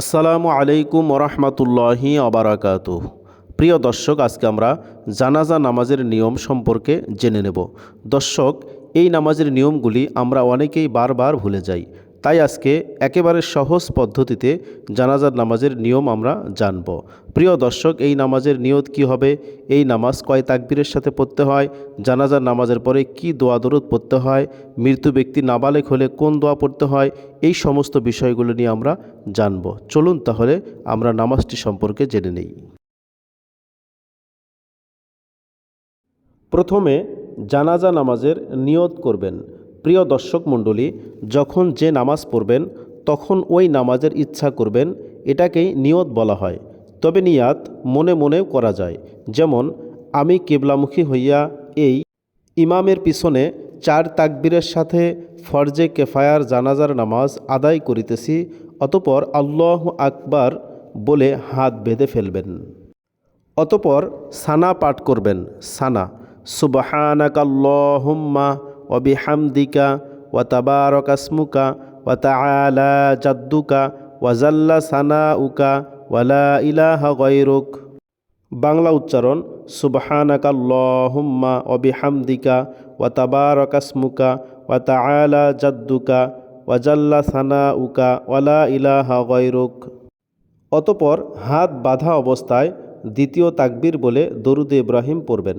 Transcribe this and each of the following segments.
আসসালামু আলাইকুম ওরহমতুল্লাহি অবরাকাত প্রিয় দর্শক, আজকে আমরা জানাজা নামাজের নিয়ম সম্পর্কে জেনে নেব। দর্শক, এই নামাজের নিয়মগুলি আমরা অনেকেই বারবার ভুলে যাই। তাই আজকে একেবারে সহজ পদ্ধতিতে জানাজার নামাজের নিয়ম আমরা জানব। প্রিয় দর্শক, এই নামাজের নিয়ত কি হবে? এই নামাজ কয় তাকবীরের সাথে পড়তে হয়? জানাজার নামাজের পরে কি দোয়া দরদ পড়তে হয়? মৃত্যু ব্যক্তি নাবালেক হলে কোন দোয়া পড়তে হয়? এই সমস্ত বিষয়গুলো নিয়ে আমরা জানব। চলুন তাহলে আমরা নামাজটি সম্পর্কে জেনে নেই। প্রথমে জানাজা নামাজের নিয়ত করবেন। প্রিয় দর্শক মণ্ডলী, যখন যে নামাজ পড়বেন, তখন ওই নামাজের ইচ্ছা করবেন, এটাকেই নিয়ত বলা হয়। তবে নিয়াত মনে মনেও করা যায়। যেমন, আমি কেবলামুখী হইয়া এই ইমামের পিছনে চার তাকবীরের সাথে ফরজে কেফায়ার জানাজার নামাজ আদায় করিতেছি, অতপর আল্লাহ আকবার বলে হাত বেঁধে ফেলবেন। অতপর সানা পাঠ করবেন। সানা, সুবহানাকাল্লাহুম্মা ওয়া বিহামদিকা ওয়া তাবারাকাসমুকা ওয়া তাআলা জাদ্দুকা ওয়া জাল্লা সানাউকা ওয়া লা ইলাহা গায়রুক। বাংলা উচ্চারণ, সুবহানাকাল্লাহুম্মা ওয়া বিহামদিকা ওয়া তাবারাকাসমুকা ওয়া তাআলা জাদ্দুকা ওয়া জাল্লা সানাউকা ওয়া লা ইলাহা গায়রুক। অতপর হাত বাঁধা অবস্থায় দ্বিতীয় তাকবীর বলে দরুদ ইব্রাহিম পড়বেন।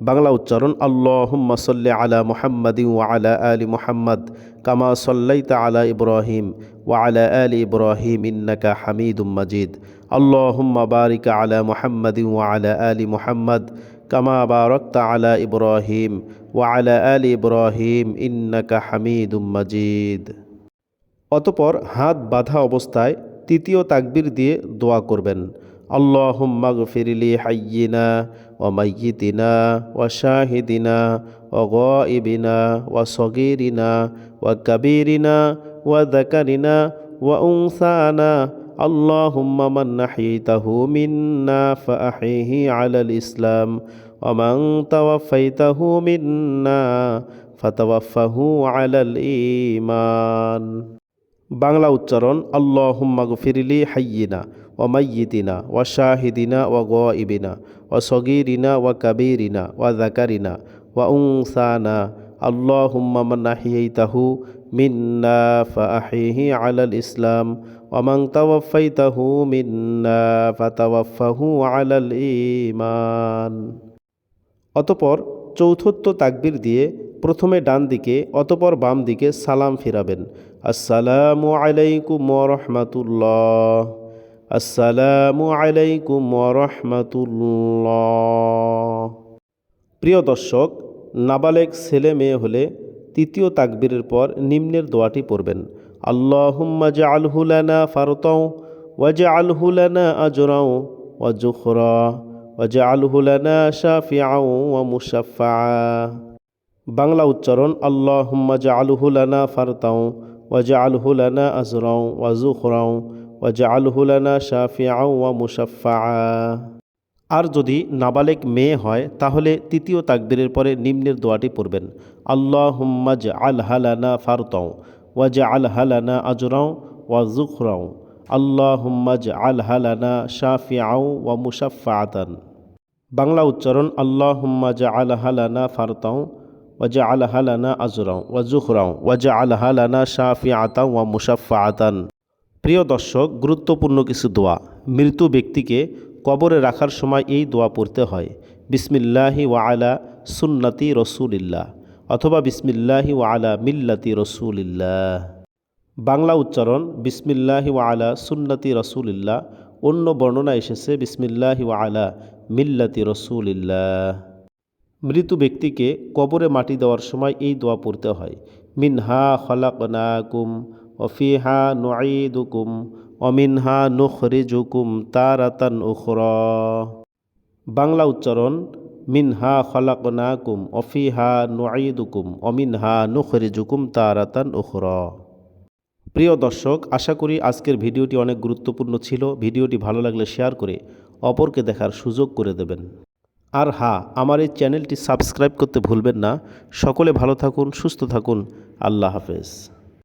বাংলা উচ্চারণ, আল্লাহুম্মা সাল্লি আলা মুহাম্মাদিন ওয়া আলা আলি মুহাম্মাদ কামা সাল্লাইতা আলা ইব্রাহিম ওয়া আলা আলি ইব্রাহিম ইন্নাকা হামিদুম মাজিদ। আল্লাহুম্মা বারিক আলা মুহাম্মাদিন ওয়া আলা আলি মুহাম্মাদ কামা বারাকতা আলা ইব্রাহিম ওয়া আলা আলি ইব্রাহিম ইন্নাকা হামিদুম মাজিদ। অতপর হাত বাঁধা অবস্থায় তৃতীয় তাকবীর দিয়ে দোয়া করবেন। আল্লাহুম্মা গফিরলি হাইয়িনা ওয়া মাইয়িতিনা ওয়া শাহিদিনা ওয়া গাইবিনা ওয়া সগীরিনা ওয়া কাবীরিনা ওয়া যাকারিনা ওয়া উনসানা اللهم من نحيته منا فأحيه على الإسلام ومن توفيته منا فتوفه على الإيمان বাংলা উচ্চারণ আল্লাহুম্মা গফিরলি হাইয়িনা ওয়া মাইয়িতিনা ওয়া শাহিদিনা ওয়া গাইবিনা ওয়া সগীরিনা ওয়া কাবীরিনা ওয়া যাকারিনা ওয়া উনসানা আল্লাহুম্মা মান নাহিয়াইতাহু মিন্না ফাআহিহি আলাল ইসলাম ওয়ামান তাওয়াফাইতাহু মিন্না ফাতাওয়াফাহু আলাল ঈমান অতপর চৌথত্ব তাকবির দিয়ে প্রথমে ডান দিকে, অতপর বাম দিকে সালাম ফিরাবেন। আসসালামু আলাইকুম রহমাতুল্লাহ। আসসালামু আলাইকুম রহমাতুল্লাহ প্রিয় দর্শক নাবালেক ছেলে মেয়ে হলে তৃতীয় তাকবীরের পর নিম্নের দোয়াটি পড়বেন। আল্লাহুম্মা জাআলহু লানা ফারতাও ওয়াজআলহু লানা আজরাও, ওয়া জুখরা ওয়াজআলহু লানা শাফিআও, ওয়া মুশাফফাআ বাংলা উচ্চারণ, আল্লাহুম্মা জাআলহু লানা ফারতাও ওয়াজআলহু লানা আজরাও, ওয়া জুখরাও ওয়াজআলহু লানা শাফিআও ওয়া মুশাফফাআ আর যদি নাবালেক মেয়ে হয়, তাহলে তৃতীয় তাকবীরের পরে নিম্নের দোয়াটি পড়বেন। আল্লাহ হুম্মাজ আল হালানা ফারতাও ওয়াজ আল হালানা আজরাও, ওয়া জুখরাও আল্লাহ হুম্মাজ আল হালানা শাফিআও ওয়া মুশাফাতান বাংলা উচ্চারণ আল্লাহ হুম্মাজ আল হালানা ফারতাও ওয়াজ আল হালানা আজরাও, ওয়া জুখরাও ওয়াজ আল হালানা শাফিআতাও ওয়া মুশাফাতান প্রিয় দর্শক, গুরুত্বপূর্ণ কিছু দোয়া। মৃত ব্যক্তিকে কবরে রাখার সময় এই দোয়া পড়তে হয়। বিসমিল্লাহি ওয়ালা সুন্নতি রসুলিল্লাহ অথবা বিসমিল্লাহি ওয়ালা মিল্লাতি রসুলিল্লাহ। বাংলা উচ্চারণ, বিসমিল্লাহি ওয়ালা সুন্নতি রসুলিল্লাহ। অন্য বর্ণনা এসেছে, বিসমিল্লাহি ওয়ালা মিল্লাতি রসুলিল্লাহ। মৃত ব্যক্তিকে কবরে মাটি দেওয়ার সময় এই দোয়া পড়তে হয়। মিনহা খলাকনাকুম ওফিহা নুঈদুকুম অমিনহা নুখরিজুকুম তারাতান উখরা বাংলা উচ্চারণ, মিনহা খলাকনাকুম অফিহা নুঈদুকুম অমিনহা নুখরিজুকুম তারাতান উখরা. প্রিয় দর্শক, আশা করি আজকের ভিডিওটি অনেক গুরুত্বপূর্ণ ছিল। ভিডিওটি ভালো লাগলে শেয়ার করে অপরকে দেখার সুযোগ করে দেবেন। আর হ্যাঁ আমার এই চ্যানেলটি সাবস্ক্রাইব করতে ভুলবেন না। সকলে ভালো থাকুন, সুস্থ থাকুন। আল্লাহ হাফেজ।